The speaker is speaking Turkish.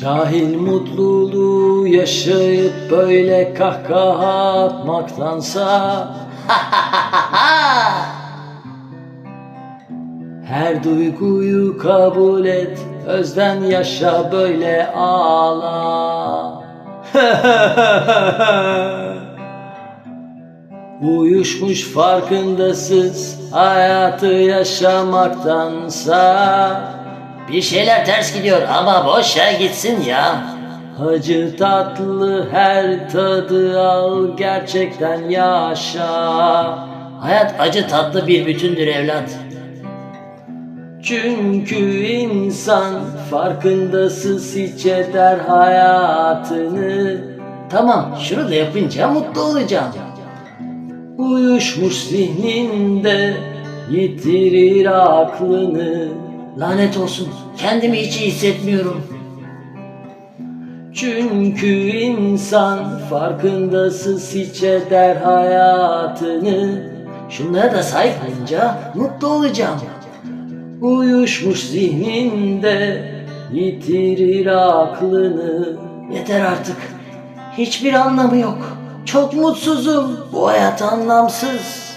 Cahil mutluluğu yaşayıp böyle kahkaha atmaktansa Her duyguyu kabul et, özden yaşa böyle ağla. Uyuşmuş farkındasız hayatı yaşamaktansa Bir şeyler ters gidiyor ama boş ver gitsin ya. Acı tatlı her tadı al gerçekten yaşa Hayat acı tatlı bir bütündür evlat. Çünkü insan farkındasız hiç eder hayatını Tamam şunu da yapınca mutlu olacağım. Uyuşmuş zihninde yitirir aklını Lanet olsun kendimi hiç iyi hissetmiyorum. Çünkü insan farkındasız hiç eder hayatını Şunlara da sahip olunca mutlu olacağım. Uyuşmuş zihninde yitirir aklını Yeter artık. Hiçbir anlamı yok. Çok mutsuzum. Bu hayat anlamsız.